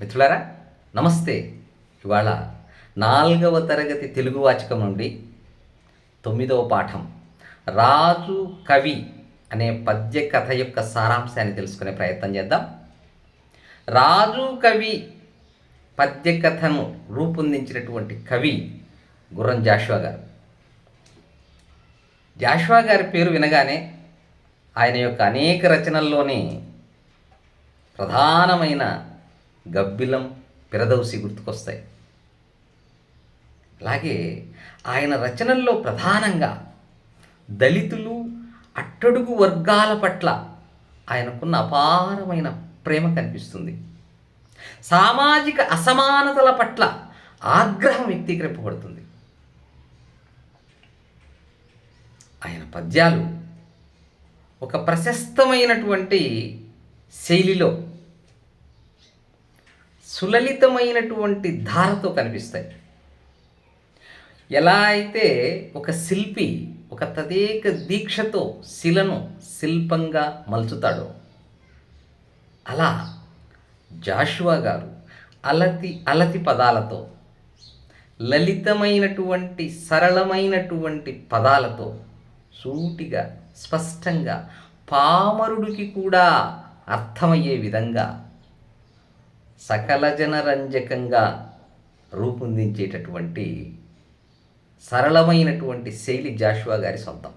మిత్రులారా నమస్తే. ఇవాళ నాలుగవ తరగతి తెలుగు వాచకం నుండి తొమ్మిదవ పాఠం రాజు కవి అనే పద్య కథ యొక్క సారాంశాన్ని తెలుసుకునే ప్రయత్నం చేద్దాం. రాజు కవి పద్య కథను రూపొందించినటువంటి కవి గుర్రం జాషువా గారు. జాషువా గారి పేరు వినగానే ఆయన యొక్క అనేక రచనల్లోని ప్రధానమైన గబ్బిలం పిరదౌసి గుర్తుకొస్తాయి. అలాగే ఆయన రచనల్లో ప్రధానంగా దళితులు అట్టడుగు వర్గాల పట్ల ఆయనకున్న అపారమైన ప్రేమ కనిపిస్తుంది. సామాజిక అసమానతల పట్ల ఆగ్రహం వ్యక్తీకరింపబడుతుంది. ఆయన పద్యాలు ఒక ప్రశస్తమైనటువంటి శైలిలో సులలితమైనటువంటి ధారతో కనిపిస్తాయి. ఎలా అయితే ఒక శిల్పి ఒక తదేక దీక్షతో శిలను శిల్పంగా మలుచుతాడో అలా జాషువా గారు అలతి అలతి పదాలతో లలితమైనటువంటి సరళమైనటువంటి పదాలతో సూటిగా స్పష్టంగా పామరుడికి కూడా అర్థమయ్యే విధంగా సకల జనరంజకంగా రూపొందించేటటువంటి సరళమైనటువంటి శైలి జాషువా గారి సొంతం.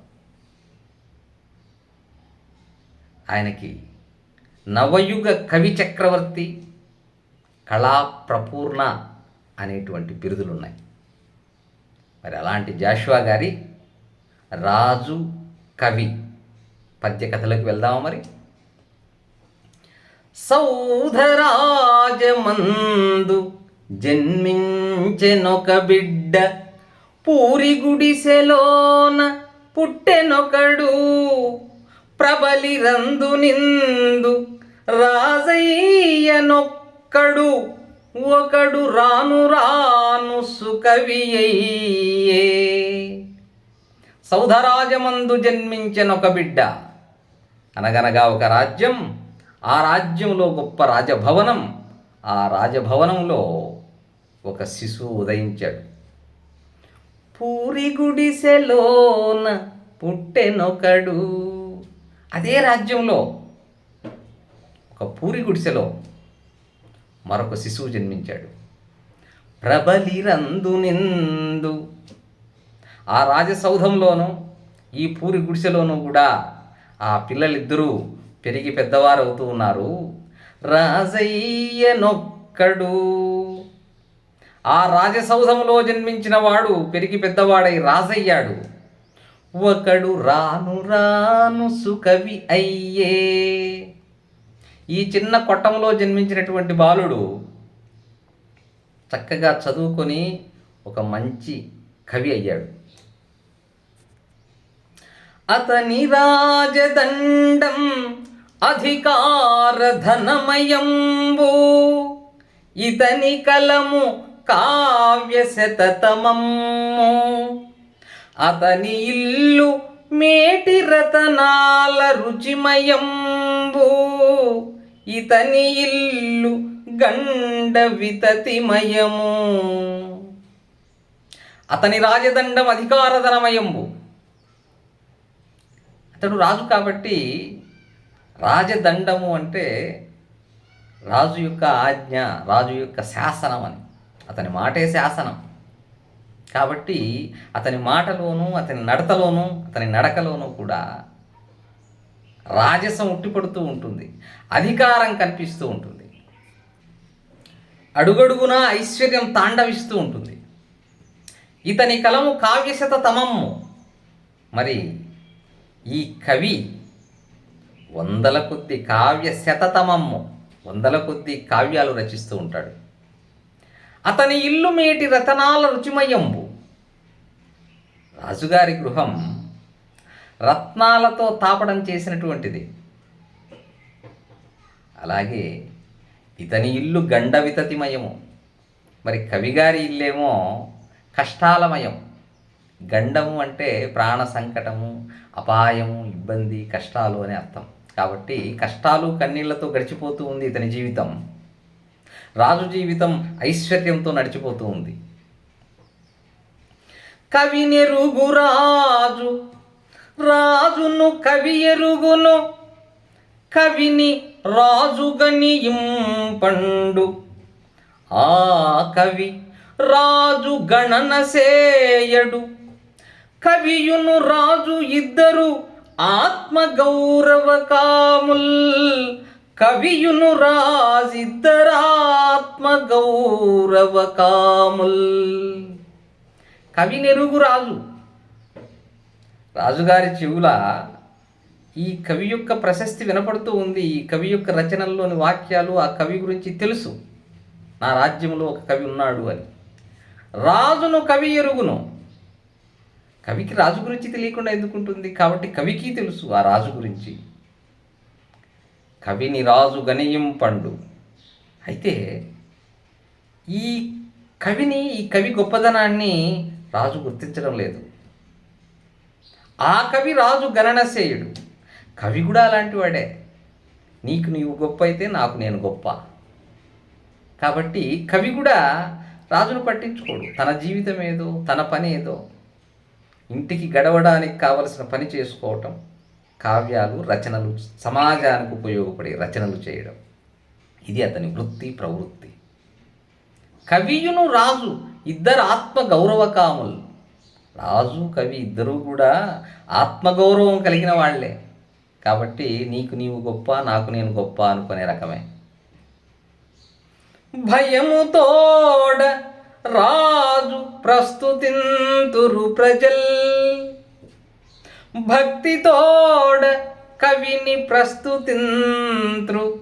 ఆయనకి నవయుగ కవి చక్రవర్తి కళా ప్రపూర్ణ అనేటువంటి బిరుదులు ఉన్నాయి మరి అలాంటి జాషువా గారి రాజు కవి పద్య కథలకు వెళ్దామా మరి? సౌధరాజమందు జన్మించెనొక బిడ్డ. పూరి గుడిసెలోన పుట్టెనొకడు. ప్రబలి రందు నిందు రాజయ్యనొక్కడు. ఒకడు రాను రాను సుకవియ్యే సౌధరాజమందు జన్మించెనొక బిడ్డ. అనగనగా ఒక రాజ్యం. ఆ రాజ్యంలో గొప్ప రాజభవనం ఆ రాజభవనంలో ఒక శిశువు ఉదయించాడు. పూరి గుడిసెలోన పుట్టెనొకడు. అదే రాజ్యంలో ఒక పూరి గుడిసెలో మరొక శిశువు జన్మించాడు. ప్రబలిరందు నిందు. ఆ రాజసౌధంలోనూ ఈ పూరి గుడిసెలోనూ కూడా ఆ పిల్లలిద్దరూ పెరిగి పెద్దవారు అవుతూ ఉన్నారు. రాజయ్యనొక్కడు. ఆ రాజసౌధంలో జన్మించిన వాడు పెరిగి పెద్దవాడై రాజయ్యాడు. ఒకడు రాను రాను సుకవి అయ్యే. ఈ చిన్న కొట్టంలో జన్మించినటువంటి బాలుడు చక్కగా చదువుకొని ఒక మంచి కవి అయ్యాడు. అతని రాజదండం అధికార ధనమయంబు ఇతని కలము కావ్య శతతమమ్ము అతని ఇల్లు మేటి రతనాల రుచిమయంబు. ఇతని ఇల్లు గండ వితతిమయము. అతని రాజదండం అధికారధనమయంబు. అతడు రాజు కాబట్టి రాజదండము అంటే రాజు యొక్క ఆజ్ఞ రాజు యొక్క శాసనం అని. అతని మాటే శాసనం. కాబట్టి అతని మాటలోనూ అతని నడతలోనూ అతని నడకలోనూ కూడా రాజసం ఉట్టిపడుతూ ఉంటుంది. అధికారం కనిపిస్తూ ఉంటుంది. అడుగడుగునా ఐశ్వర్యం తాండవిస్తూ ఉంటుంది. ఇతని కలము కావ్యశత తమము మరి ఈ కవి వందల కొద్ది కావ్య శతతమమ్ము వందల కొద్ది కావ్యాలు రచిస్తూ ఉంటాడు. అతని ఇల్లు మేటి రతనాల రుచిమయంబు రాజుగారి గృహం రత్నాలతో తాపడం చేసినటువంటిది. అలాగే ఇతని ఇల్లు గండ వితతిమయము. మరి కవిగారి ఇల్లేమో కష్టాలమయం. గండము అంటే ప్రాణ సంకటము అపాయము ఇబ్బంది కష్టాలు అనే అర్థం. కాబట్టి కష్టాలు కన్నీళ్ళతో గడిచిపోతూ ఉంది ఇతని జీవితం. రాజు జీవితం ఐశ్వర్యంతో నడిచిపోతూ ఉంది. కవినెరుగు రాజు రాజును కవి ఎరుగును కవిని రాజుగనియింపండు ఆ కవి రాజు గణన సేయడు. కవియును రాజు ఇద్దరు ఆత్మగౌరవకాముల్ కవియును రాజిద్దరాత్మ కవి నెరుగు రాజు రాజుగారి చెవుల ఈ కవి యొక్క ప్రశస్తి వినపడుతూ ఉంది. ఈ కవి యొక్క రచనల్లోని వాక్యాలు ఆ కవి గురించి తెలుసు. నా రాజ్యంలో ఒక కవి ఉన్నాడు అని. రాజును కవి ఎరుగును. కవికి రాజు గురించి తెలియకుండా ఎందుకుంటుంది కాబట్టి కవికి తెలుసు ఆ రాజు గురించి. కవిని రాజు గణింపండు అయితే ఈ కవిని ఈ కవి గొప్పదనాన్ని రాజు గుర్తించడం లేదు. ఆ కవి రాజు గణనశేయుడు. కవి కూడా అలాంటి వాడే. నీకు నీవు గొప్ప అయితే నాకు నేను గొప్ప. కాబట్టి కవి కూడా రాజును పట్టించుకోడు. తన జీవితం ఏదో తన పని ఏదో. ఇంటికి గడవడానికి కావలసిన పని చేసుకోవటం కావ్యాలు రచనలు సమాజానికి ఉపయోగపడే రచనలు చేయడం. ఇది అతని వృత్తి ప్రవృత్తి. కవియును రాజు ఇద్దరు ఆత్మ గౌరవకాములు. రాజు కవి ఇద్దరూ కూడా ఆత్మగౌరవం కలిగిన వాళ్ళే. కాబట్టి నీకు నీవు గొప్ప నాకు నేను గొప్ప అనుకునే రకమే. భయముతోడ రాజు ప్రస్తుతింతురు ప్రజల్. భక్తితోడ కవిని ప్రస్తుతింత్రు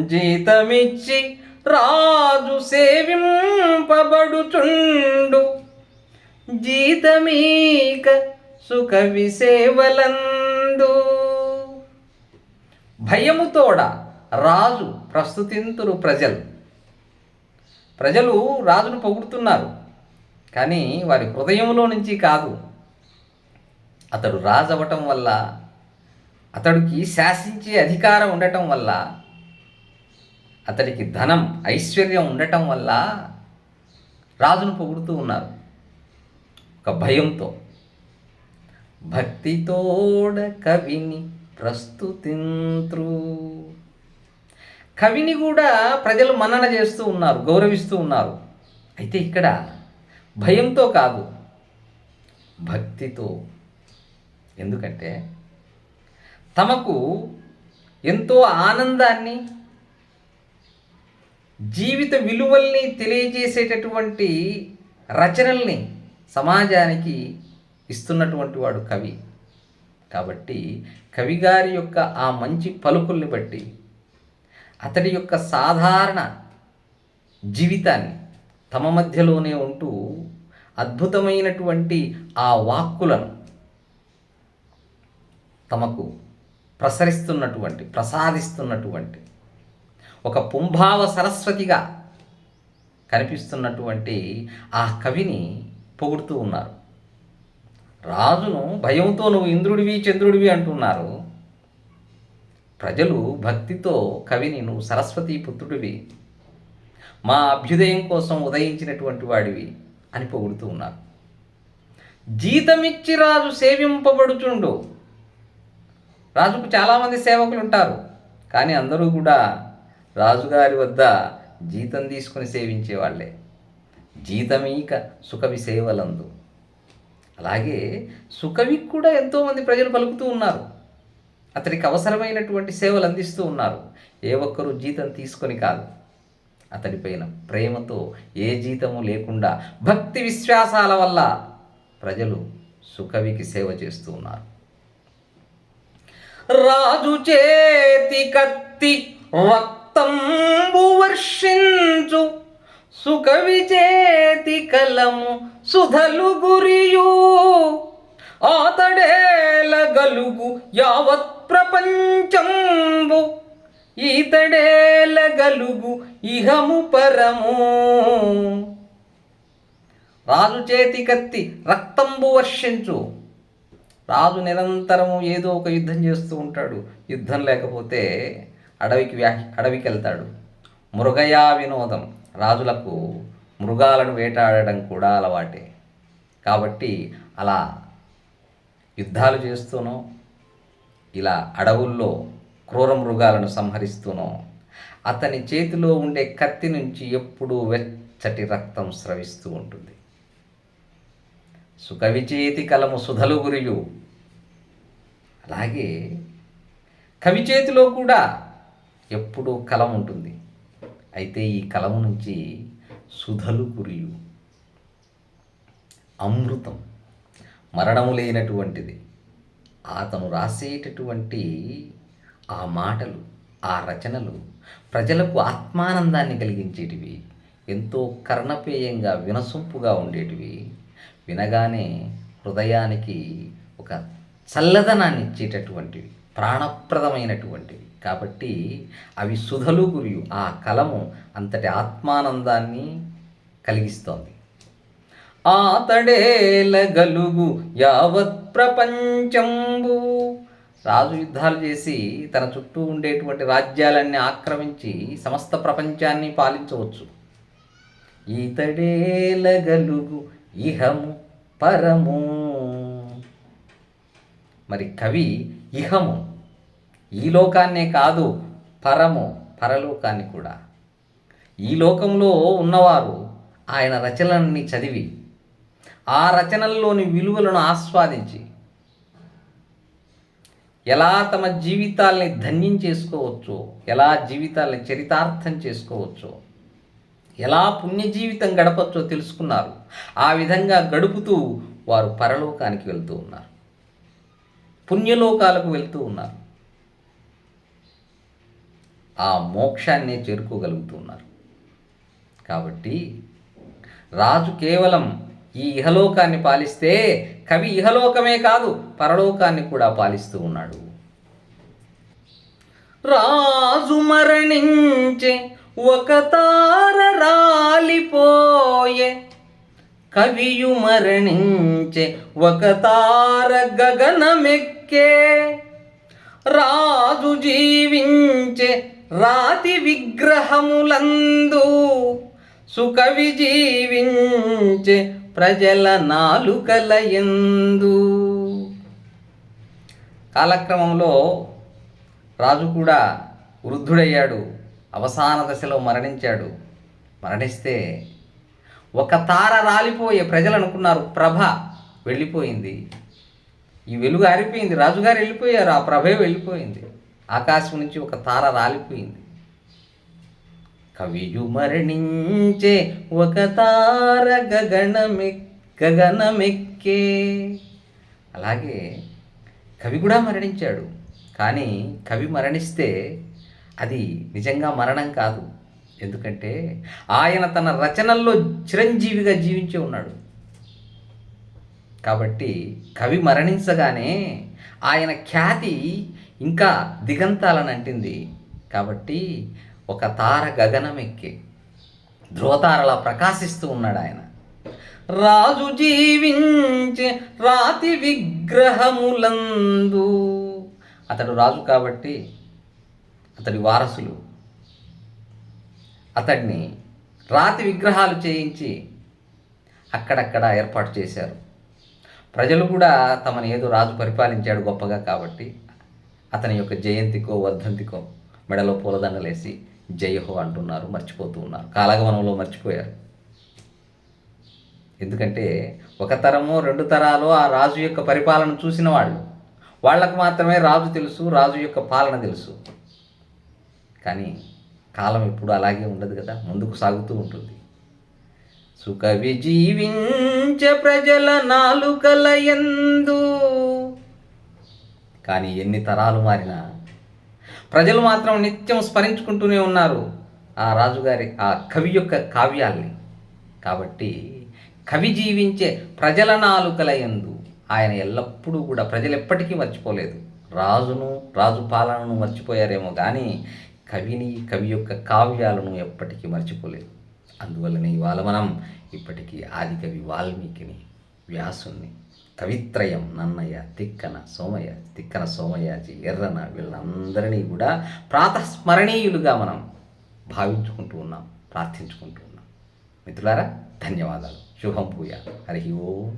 జీతమిచ్చి రాజు సేవింపబడుచుండు. జీతమీక సుకవి సేవలందు. భయముతోడ రాజు ప్రస్తుతింతురు ప్రజలు. ప్రజలు రాజును పొగుడుతున్నారు. కానీ వారి హృదయంలో నుంచి కాదు. అతడు రాజు అవ్వటం వల్ల అతడికి శాసించే అధికారం ఉండటం వల్ల అతడికి ధనం ఐశ్వర్యం ఉండటం వల్ల రాజును పొగుడుతూ ఉన్నారు. ఒక భయంతో. భక్తితోడ కవిని ప్రస్తుతింత్రు. కవిని కూడా ప్రజలు మన్నన చేస్తూ ఉన్నారు గౌరవిస్తూ ఉన్నారు. అయితే ఇక్కడ భయంతో కాదు భక్తితో. ఎందుకంటే తమకు ఎంతో ఆనందాన్ని జీవిత విలువల్ని తెలియజేసేటటువంటి రచనల్ని సమాజానికి ఇస్తున్నటువంటి వాడు కవి. కాబట్టి కవిగారి యొక్క ఆ మంచి పలుకుల్ని బట్టి అతడి యొక్క సాధారణ జీవితాన్ని తమ మధ్యలోనే ఉంటూ అద్భుతమైనటువంటి ఆ వాక్కులను తమకు ప్రసరిస్తున్నటువంటి ప్రసాదిస్తున్నటువంటి ఒక పుంభావ సరస్వతిగా కనిపిస్తున్నటువంటి ఆ కవిని పొగుడుతూ ఉన్నారు. రాజును భయంతో నువ్వు ఇంద్రుడివి చంద్రుడివి అంటున్నారు. ప్రజలు భక్తితో కవిని నువ్వు సరస్వతీ పుత్రుడివి. మా అభ్యుదయం కోసం ఉదయించినటువంటి వాడివి అని పొగుడుతూ ఉన్నారు. జీతమిచ్చి రాజు సేవింపబడుచుండు. రాజుకు చాలామంది సేవకులు ఉంటారు కానీ అందరూ కూడా రాజుగారి వద్ద జీతం తీసుకుని సేవించే వాళ్ళే జీతమీక సుఖవి సేవలందు. అలాగే సుఖవి కూడా ఎంతోమంది ప్రజలు పలుకుతూ ఉన్నారు. అతనికి అవసరమైనటువంటి సేవలు అందిస్తూ ఉన్నారు. ఏ ఒక్కరూ జీతం తీసుకొని కాదు. అతడిపైన ప్రేమతో ఏ జీతము లేకుండా భక్తి విశ్వాసాల వల్ల ప్రజలు సుకవికి సేవ చేస్తూ ఉన్నారు. రాజు చేతి కత్తి రక్తంబు వర్షించు. సుకవి చేతి కలము సుధలు గురియు. ఆతడేల గలుగు యావత్ ప్రపంచంబు. ఈతడేల గలుగు ఇహము పరము. రాజు చేతి కత్తి రక్తంబు వర్షించు. రాజు నిరంతరము ఏదో ఒక యుద్ధం చేస్తూ ఉంటాడు. యుద్ధం లేకపోతే అడవికి వ్యా అడవికి వెళ్తాడు మృగయా వినోదం. రాజులకు మృగాలను వేటాడడం కూడా అలవాటే. కాబట్టి అలా యుద్ధాలు చేస్తూనో ఇలా అడవుల్లో క్రూర మృగాలను సంహరిస్తూనో అతని చేతిలో ఉండే కత్తి నుంచి ఎప్పుడూ వెచ్చటి రక్తం స్రవిస్తూ ఉంటుంది. సుకవిచేతి కలము సుధలు గురియు అలాగే కవి చేతిలో కూడా ఎప్పుడూ కలం ఉంటుంది. అయితే ఈ కలము నుంచి సుధలు కురియు అమృతం. మరణము లేనటువంటిది. అతను రాసేటటువంటి ఆ మాటలు ఆ రచనలు ప్రజలకు ఆత్మానందాన్ని కలిగించేటివి ఎంతో కర్ణపేయంగా వినసొంపుగా ఉండేటివి. వినగానే హృదయానికి ఒక చల్లదనాన్ని ఇచ్చేటటువంటివి ప్రాణప్రదమైనటువంటివి. కాబట్టి అవి సుధలు గురియు. ఆ కలము అంతటి ఆత్మానందాన్ని కలిగిస్తోంది. ఆతడేలగలుగు యావత్ ప్రపంచంబు. రాజు యుద్ధాలు చేసి తన చుట్టూ ఉండేటువంటి రాజ్యాలన్నీ ఆక్రమించి సమస్త ప్రపంచాన్ని పాలించవచ్చు. ఈతడేలగలుగు ఇహము పరము. మరి కవి ఇహము ఈ లోకాన్నే కాదు పరము పరలోకాన్ని కూడా. ఈ లోకంలో ఉన్నవారు ఆయన రచనలన్నీ చదివి ఆ రచనల్లోని విలువలను ఆస్వాదించి ఎలా తమ జీవితాల్ని ధన్యం చేసుకోవచ్చో ఎలా జీవితాల్ని చరితార్థం చేసుకోవచ్చో ఎలా పుణ్య జీవితం గడపచ్చో తెలుసుకున్నారు. ఆ విధంగా గడుపుతూ వారు పరలోకానికి వెళ్తూ ఉన్నారు. పుణ్యలోకాలకు వెళ్తూ ఉన్నారు. ఆ మోక్షాన్నే చేరుకోగలుగుతున్నారు కాబట్టి రాజు కేవలం ఈ ఇహలోకాన్ని పాలిస్తే కవి ఇహలోకమే కాదు పరలోకాన్ని కూడా పాలిస్తూ ఉన్నాడు. రాజు మరణించే ఒక తార రాలిపోయే. కవియు మరణించే ఒక తార గగనమెక్కే. రాజు జీవించే రాతి విగ్రహములందు సుకవి జీవించే ప్రజల నాలుకల ఎందు కాలక్రమంలో రాజు కూడా వృద్ధుడయ్యాడు. అవసాన దశలో మరణించాడు. మరణిస్తే ఒక తార రాలిపోయే ప్రజలు అనుకున్నారు. ప్రభ వెళ్ళిపోయింది. ఈ వెలుగు ఆరిపోయింది. రాజుగారు వెళ్ళిపోయారు. ఆ ప్రభే వెళ్ళిపోయింది. ఆకాశం నుంచి ఒక తార రాలిపోయింది. కవియు మరణించే ఒక తార గగనమె గగనమెక్కే అలాగే కవి కూడా మరణించాడు. కానీ కవి మరణిస్తే అది నిజంగా మరణం కాదు. ఎందుకంటే ఆయన తన రచనల్లో చిరంజీవిగా జీవించి ఉన్నాడు. కాబట్టి కవి మరణించగానే ఆయన ఖ్యాతి ఇంకా దిగంతాలని అంటింది. కాబట్టి ఒక తార గగనమెక్కి ధ్రువతారలా ప్రకాశిస్తూ ఉన్నాడు ఆయన. రాజు జీవించే రాతి విగ్రహములందు. అతడు రాజు కాబట్టి అతడి వారసులు. అతడిని రాతి విగ్రహాలు చేయించి అక్కడక్కడ ఏర్పాటు చేశారు. ప్రజలు కూడా తమను ఏదో రాజు పరిపాలించాడు గొప్పగా కాబట్టి అతని యొక్క జయంతికో వర్ధంతికో మెడలో పూలదండలేసి జయహో అంటున్నారు మర్చిపోతూ ఉన్నారు. కాలగమనంలో మర్చిపోయారు. ఎందుకంటే ఒక తరమో రెండు తరాలు ఆ రాజు యొక్క పరిపాలన చూసిన వాళ్ళు. వాళ్ళకు మాత్రమే రాజు తెలుసు రాజు యొక్క పాలన తెలుసు. కానీ కాలం ఎప్పుడు అలాగే ఉండదు కదా ముందుకు సాగుతూ ఉంటుంది. సుఖవి జీవించ ప్రజల నాలుకల ఎందు. కానీ ఎన్ని తరాలు మారినా ప్రజలు మాత్రం నిత్యం స్మరించుకుంటూనే ఉన్నారు ఆ రాజుగారి ఆ కవి యొక్క కావ్యాల్ని. కాబట్టి కవి జీవించే ప్రజల నాలుకల ఎందు ఆయన ఎల్లప్పుడూ కూడా ప్రజలు ఎప్పటికీ మర్చిపోలేదు. రాజును రాజు పాలనను మర్చిపోయారేమో కానీ కవిని కవి యొక్క కావ్యాలను ఎప్పటికీ మర్చిపోలేదు. అందువల్లనే ఇవాళ మనం ఇప్పటికీ ఆదికవి వాల్మీకిని వ్యాసుని కవిత్రయం నన్నయ్య తిక్కన సోమయ్య తిక్కన సోమయాజీ ఎర్రన వీళ్ళందరినీ కూడా ప్రాతస్మరణీయులుగా మనం భావించుకుంటూ ఉన్నాం ప్రార్థించుకుంటూ ఉన్నాం. మిత్రులారా ధన్యవాదాలు. శుభం పూయ. హరి ఓం